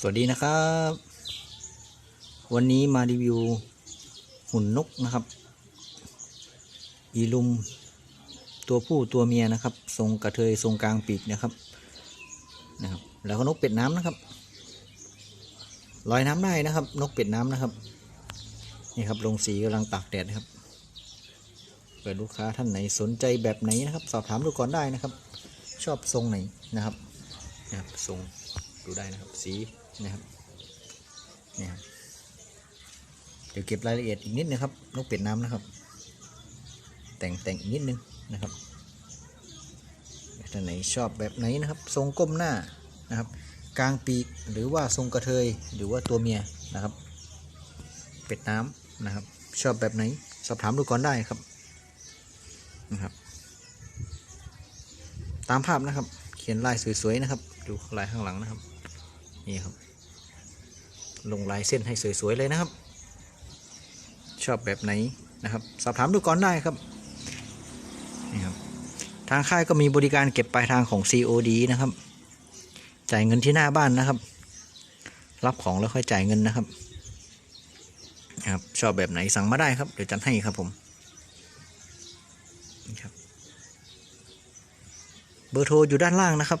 สวัสดีนะครับ วันนี้มารีวิวหุ่นนกนะครับ อีลุม ตัวผู้ตัวเมียนะครับ ทรงกระเทยทรงกลางปีกนะครับนะครับ แล้วก็นกเป็ดน้ำนะครับลอยน้ำได้นะครับ นกเป็ดน้ำนะครับนี่ครับลงสีกำลังตากแดดนะครับเปิดลูกค้าท่านไหนสนใจแบบไหนนะครับ สอบถามดูก่อนได้นะครับ ชอบทรงไหนนะครับนะครับทรงดูได้นะครับ สี นะครับเนี่ยเดี๋ยวเก็บรายละเอียดอีกนิดนะครับนกเป็ดน้ำนะครับ แต่งแต่งอีกนิดนึงนะครับท่านไหนชอบแบบไหนนะครับ ทรงก้มหน้านะครับ กลางปีกหรือว่าทรงกระเทยหรือว่าตัวเมียนะครับ เป็ดน้ำนะครับ ชอบแบบไหนสอบถามดูก่อนได้ครับนะครับ ตามภาพนะครับ เขียนลายสวยๆนะครับ ดูลายข้างหลังนะครับ นี่ครับ ลงลายเส้นให้สวยๆเลยนะครับ ชอบแบบไหนนะครับ สอบถามดูก่อนได้ครับนี่ครับ ทางค่ายก็มีบริการเก็บปลายทางของ COD นะครับ จ่ายเงินที่หน้าบ้านนะครับ รับของแล้วค่อยจ่ายเงินนะครับครับชอบแบบไหนสั่งมาได้ครับ เดี๋ยวจัดให้ครับผมนี่ครับ เบอร์โทรอยู่ด้านล่างนะครับ